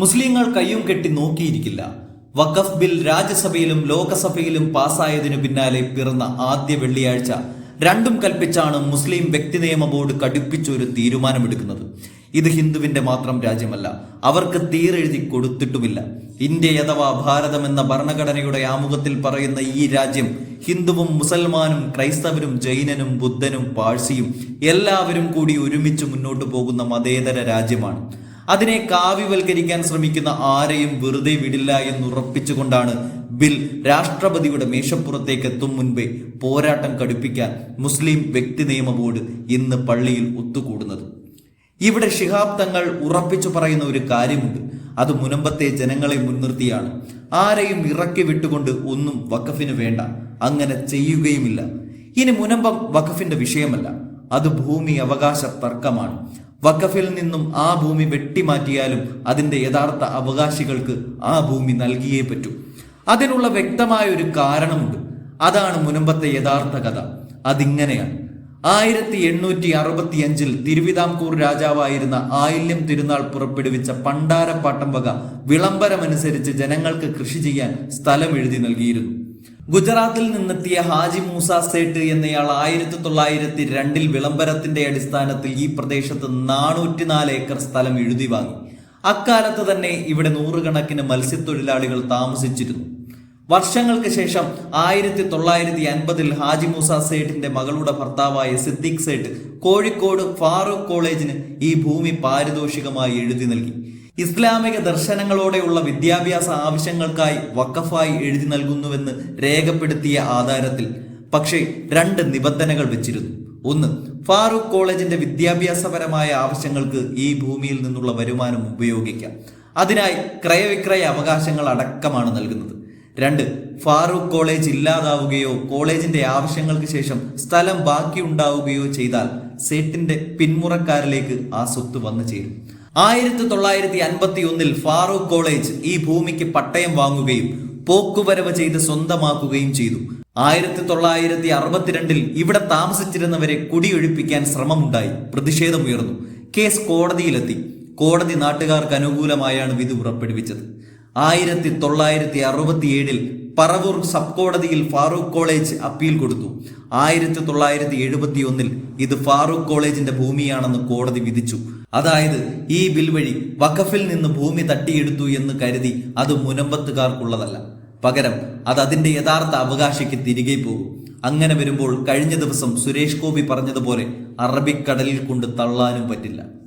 മുസ്ലിങ്ങൾ കയ്യും കെട്ടി നോക്കിയിരിക്കില്ല. വഖഫ് ബിൽ രാജ്യസഭയിലും ലോകസഭയിലും പാസ്സായതിനു പിന്നാലെ പിറന്ന ആദ്യ വെള്ളിയാഴ്ച രണ്ടും കൽപ്പിച്ചാണ് മുസ്ലിം വ്യക്തി നിയമ ബോർഡ് കടുപ്പിച്ചൊരു തീരുമാനമെടുക്കുന്നത്. ഇത് ഹിന്ദുവിന്റെ മാത്രം രാജ്യമല്ല അവർക്ക് തീരെഴുതി കൊടുത്തിട്ടുമില്ല. ഇന്ത്യ അഥവാ ഭാരതം എന്ന ഭരണഘടനയുടെ ആമുഖത്തിൽ പറയുന്ന ഈ രാജ്യം ഹിന്ദുവും മുസൽമാനും ക്രൈസ്തവരും ജൈനനും ബുദ്ധനും പാഴ്സിയും എല്ലാവരും കൂടി ഒരുമിച്ച് മുന്നോട്ട് പോകുന്ന മതേതര രാജ്യമാണ്. അതിനെ കാവ്യവൽക്കരിക്കാൻ ശ്രമിക്കുന്ന ആരെയും വെറുതെ വിടില്ല എന്ന് ഉറപ്പിച്ചുകൊണ്ടാണ് ബിൽ രാഷ്ട്രപതിയുടെ മേശപ്പുറത്തേക്ക് എത്തും മുൻപേ പോരാട്ടം കടുപ്പിക്കാൻ മുസ്ലിം വ്യക്തി നിയമ ബോർഡ് ഇന്ന് പള്ളിയിൽ ഒത്തുകൂടുന്നത്. ഇവിടെ ഷിഹാബ് തങ്ങൾ ഉറപ്പിച്ചു പറയുന്ന ഒരു കാര്യമുണ്ട്. അത് മുനമ്പത്തെ ജനങ്ങളെ മുൻനിർത്തിയാണ്. ആരെയും ഇറക്കി വിട്ടുകൊണ്ട് ഒന്നും വഖഫിന് വേണ്ട. അങ്ങനെ ചെയ്യുകയുമില്ല. ഇനി മുനമ്പം വഖഫിന്റെ വിഷയമല്ല. അത് ഭൂമി അവകാശ തർക്കമാണ്. വഖഫിൽ നിന്നും ആ ഭൂമി വെട്ടിമാറ്റിയാലും അതിന്റെ യഥാർത്ഥ അവകാശികൾക്ക് ആ ഭൂമി നൽകിയേ പറ്റൂ. അതിനുള്ള വ്യക്തമായ ഒരു കാരണമുണ്ട്. അതാണ് മുനമ്പത്തെ യഥാർത്ഥ കഥ. അതിങ്ങനെയാണ്. ആയിരത്തി എണ്ണൂറ്റി അറുപത്തിയഞ്ചിൽ തിരുവിതാംകൂർ രാജാവായിരുന്ന ആയില്യം തിരുനാൾ പുറപ്പെടുവിച്ച പണ്ടാരപ്പാട്ടം വക വിളംബരമനുസരിച്ച് ജനങ്ങൾക്ക് കൃഷി ചെയ്യാൻ സ്ഥലം എഴുതി നൽകിയിരുന്നു. ഗുജറാത്തിൽ നിന്നെത്തിയ ഹാജി മൂസ സേട്ട് എന്നയാൾ ആയിരത്തി തൊള്ളായിരത്തി രണ്ടിൽ വിളംബരത്തിന്റെ അടിസ്ഥാനത്തിൽ ഈ പ്രദേശത്ത് നാനൂറ്റിനാല് ഏക്കർ സ്ഥലം എഴുതി വാങ്ങി. അക്കാലത്ത് തന്നെ ഇവിടെ നൂറുകണക്കിന് മത്സ്യത്തൊഴിലാളികൾ താമസിച്ചിരുന്നു. വർഷങ്ങൾക്ക് ശേഷം ആയിരത്തി തൊള്ളായിരത്തി അൻപതിൽ ഹാജി മൂസ സേട്ടിന്റെ മകളുടെ ഭർത്താവായ സിദ്ദിഖ് സേട്ട് കോഴിക്കോട് ഫാറൂഖ് കോളേജിന് ഈ ഭൂമി പാരിതോഷികമായി എഴുതി നൽകി. ഇസ്ലാമിക ദർശനങ്ങളോടെയുള്ള വിദ്യാഭ്യാസ ആവശ്യങ്ങൾക്കായി വക്കഫായി എഴുതി നൽകുന്നുവെന്ന് രേഖപ്പെടുത്തിയ ആധാരത്തിൽ പക്ഷേ രണ്ട് നിബന്ധനകൾ വെച്ചിരുന്നു. ഒന്ന് ഫാറൂഖ് കോളേജിന്റെ വിദ്യാഭ്യാസപരമായ ആവശ്യങ്ങൾക്ക് ഈ ഭൂമിയിൽ നിന്നുള്ള വരുമാനം ഉപയോഗിക്കാം. അതിനായി ക്രയവിക്രയ അവകാശങ്ങൾ അടക്കമാണ് നൽകുന്നത്. രണ്ട് ഫാറൂഖ് കോളേജ് ഇല്ലാതാവുകയോ കോളേജിന്റെ ആവശ്യങ്ങൾക്ക് ശേഷം സ്ഥലം ബാക്കിയുണ്ടാവുകയോ ചെയ്താൽ സേട്ടിന്റെ പിന്മുറക്കാരിലേക്ക് ആ സ്വത്ത് വന്നു ചേരും. ആയിരത്തി തൊള്ളായിരത്തി അൻപത്തി ഒന്നിൽ ഫാറൂഖ് കോളേജ് ഈ ഭൂമിക്ക് പട്ടയം വാങ്ങുകയും പോക്കുവരവ് ചെയ്ത് സ്വന്തമാക്കുകയും ചെയ്തു. ആയിരത്തി തൊള്ളായിരത്തി അറുപത്തിരണ്ടിൽ ഇവിടെ താമസിച്ചിരുന്നവരെ കുടിയൊഴിപ്പിക്കാൻ ശ്രമമുണ്ടായി. പ്രതിഷേധമുയർന്നു. കേസ് കോടതിയിലെത്തി. കോടതി നാട്ടുകാർക്ക് അനുകൂലമായാണ് വിധി പുറപ്പെടുവിച്ചത്. ആയിരത്തി തൊള്ളായിരത്തി അറുപത്തിയേഴിൽ പറവൂർ സബ് കോടതിയിൽ ഫാറൂഖ് കോളേജ് അപ്പീൽ കൊടുത്തു. ആയിരത്തി തൊള്ളായിരത്തി എഴുപത്തി ഒന്നിൽ ഇത് ഫാറൂഖ് കോളേജിന്റെ ഭൂമിയാണെന്ന് കോടതി വിധിച്ചു. അതായത് ഈ ബിൽ വഴി വഖഫിൽ നിന്ന് ഭൂമി തട്ടിയെടുത്തു എന്ന് കരുതി അത് മുനമ്പത്തുകാർക്കുള്ളതല്ല. പകരം അത് അതിന്റെ യഥാർത്ഥ അവകാശിക്ക് തിരികെ പോകും. അങ്ങനെ വരുമ്പോൾ കഴിഞ്ഞ ദിവസം സുരേഷ് ഗോപി പറഞ്ഞതുപോലെ അറബിക്കടലിൽ കൊണ്ട് തള്ളാനും പറ്റില്ല.